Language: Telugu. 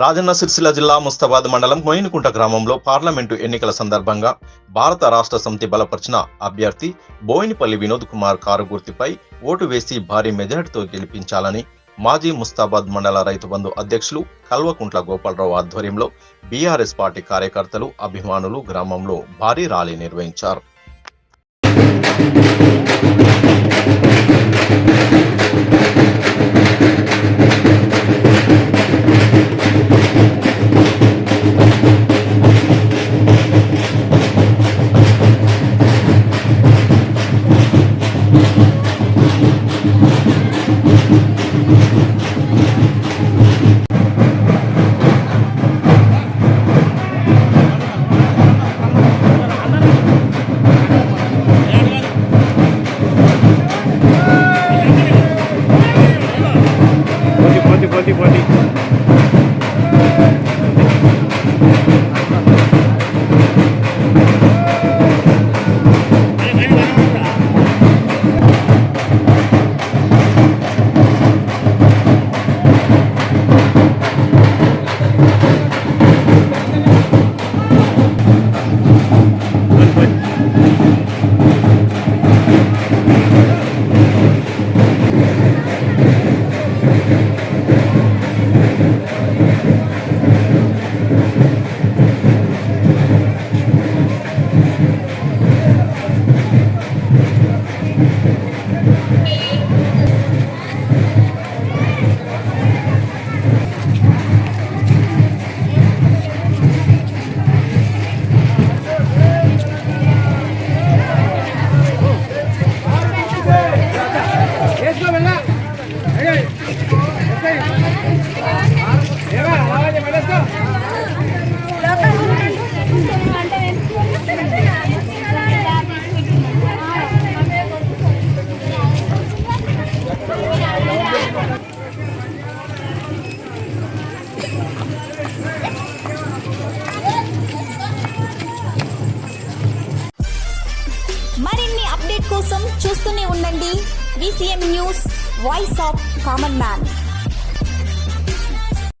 రాజన్న సిరిసిల్ల జిల్లా ముస్తాబాద్ మండలం మోయినకుంట గ్రామంలో పార్లమెంటు ఎన్నికల సందర్భంగా భారత రాష్ట్ర సమితి బలపరిచిన అభ్యర్థి బోయినపల్లి వినోద్ కుమార్ కారు గుర్తుపై ఓటు వేసి భారీ మెజార్టీతో గెలిపించాలని మాజీ ముస్తాబాద్ మండల రైతు బంధు అధ్యక్షులు కల్వకుంట్ల గోపాలరావు ఆధ్వర్యంలో బీఆర్ఎస్ పార్టీ కార్యకర్తలు అభిమానులు గ్రామంలో భారీ ర్యాలీ నిర్వహించారు. one, one. మరిన్ని అప్డేట్ కోసం చూస్తూనే ఉండండి. BCM News, Voice of Common Man.